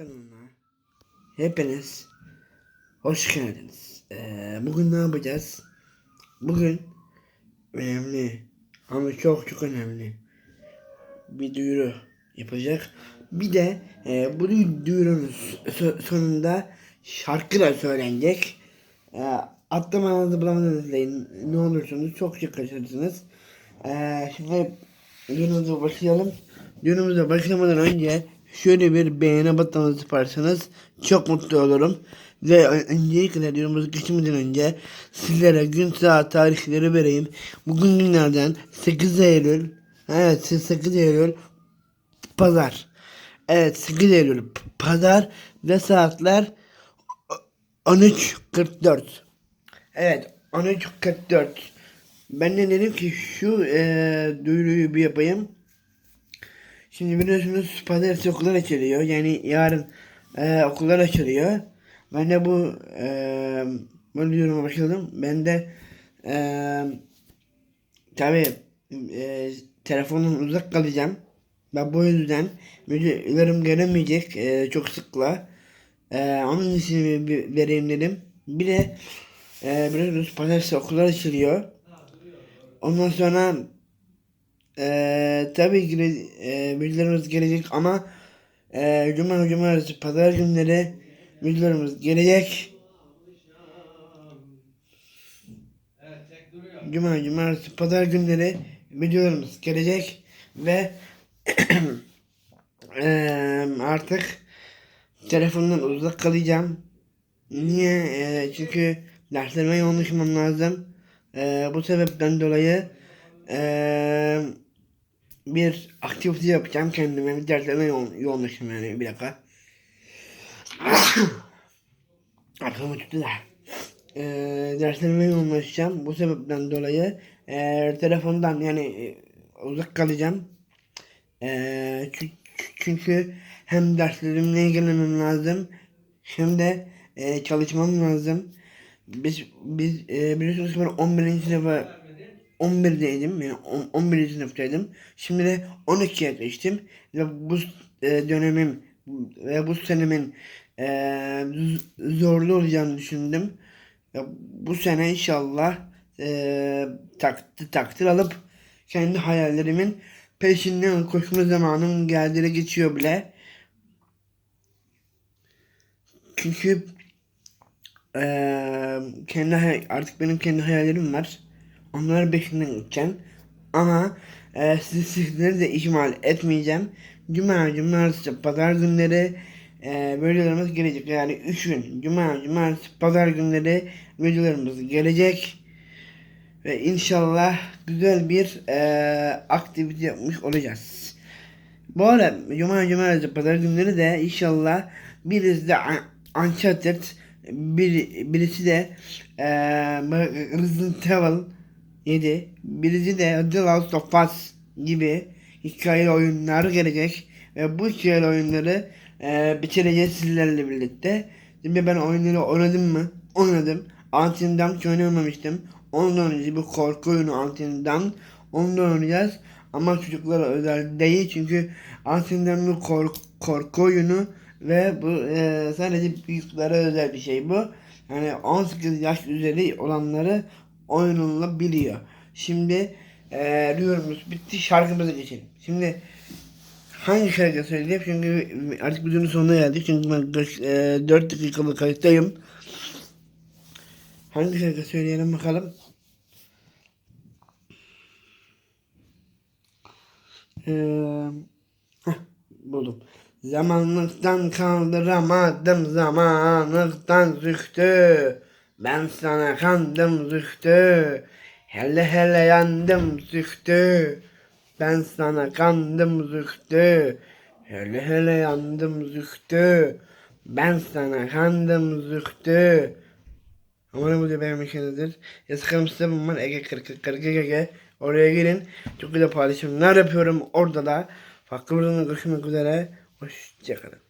kanalına hepiniz hoş geldiniz. Ee, bugün ne yapacağız? Bugün önemli ama çok çok önemli bir duyuru yapacak. Bir de e, bu duyurunun so- sonunda şarkı da söylenecek. E, atlamanızı bulamadınız izleyin. Ne olursunuz çok çok kaçırırsınız. E, şimdi duyurumuza başlayalım. Duyurumuza başlamadan önce şöyle bir beğeni butonuna yaparsanız çok mutlu olurum. Ve öncelikle duyurumuza geçmeden önce sizlere gün saat tarihleri vereyim. Bugün günlerden 8 Eylül Evet 8 Eylül Pazar. Evet 8 Eylül Pazar ve saatler o- 13.44. Evet 13.44. Ben de dedim ki şu eee duyuruyu bir yapayım. Şimdi biliyorsunuz pazartesi okullar açılıyor. Yani yarın eee, okullar açılıyor. Ben de bu bu duyuruma başladım. Ben de eee tabi eee telefondan uzak kalacağım. Ben bu yüzden müdürlerim gelemeyecek eee, çok sıkla. Eee onun için vereyim dedim. Bir de eee biliyorsunuz pazartesi okullar açılıyor. Ondan sonra eee tabii ki eee, müdürlerimiz gelecek ama eee cuma cumartesi pazar günleri müdürlerimiz gelecek. Cuma cumartesi pazar günleri müdürlerimiz gelecek ve eee, artık telefondan uzak kalacağım. Niye? Eee, çünkü derslerime yoğunlaşmam lazım. Eee, bu sebepten dolayı eee, bir aktivite yapacağım kendime. Bir derslerime yoğun, yoğunlaşayım yani bir dakika. Arkamı tuttu da. Eee derslerime yoğunlaşacağım. Bu sebepten dolayı eee, telefondan yani e, uzak kalacağım. Çü- çünkü hem derslerimle ilgilenmem lazım hem de eee, çalışmam lazım. Biz biz eee, biliyorsunuz ben 11. sınıfa 11'deydim yani on- 11. sınıftaydım. Şimdi de 12'ye geçtim ve bu eee, dönemim ve bu senemin z- zorlu olacağını düşündüm. Ya, bu sene inşallah eee takdir, takdir alıp kendi hayallerimin peşinden koşma zamanım geldiğine geçiyor bile. Çünkü eee kendi artık benim kendi hayallerim var. Onların peşinden gideceğim. Ama eee siz, sizleri de ihmal etmeyeceğim. Cuma, cumartesi, pazar günleri eee videolarımız gelecek. Yani 3 gün. Cuma, cumartesi, pazar günleri videolarımız gelecek. Ve inşallah güzel bir eee aktivite yapmış olacağız. Bu arada Cuma Cumartesi Pazar günleri de inşallah birisi de Un- Uncharted bir, birisi de eee Resident Evil 7 birisi de The Last of Us gibi hikayeli oyunlar gelecek ve bu hikayeli oyunları eee bitireceğiz sizlerle birlikte. Şimdi ben oyunları oynadım mı? Oynadım. Antin'den hiç oynamamıştım. Ondan önce bir korku oyunu Antin'den. Ondan oynayacağız. Ama çocuklara özel değil çünkü Antin'den bir kork korku oyunu ve bu eee, sadece büyüklere özel bir şey bu. Yani 18 yaş üzeri olanları oynanılabiliyor. Şimdi eee diyorumuz bitti şarkımıza geçelim. Şimdi hangi şarkı söyleyeyim? Çünkü artık videonun sonuna geldik. Çünkü ben 4 dakikalık kayıttayım. Hangi şarkı söyleyelim bakalım. Heh, buldum. Zamanlıktan kaldıramadım zamanlıktan zühtü. Ben sana kandım zühtü. Hele hele yandım zühtü. Ben sana kandım zühtü. Hele hele yandım zühtü. Ben sana kandım zühtü. Umarım bu da beğenmişsinizdir. Yazıklarım size bunlar Ege 40 40 Ege. Oraya gelin. Çok güzel paylaşımlar yapıyorum. Orada da farklı videolarla görüşmek üzere. Hoşçakalın.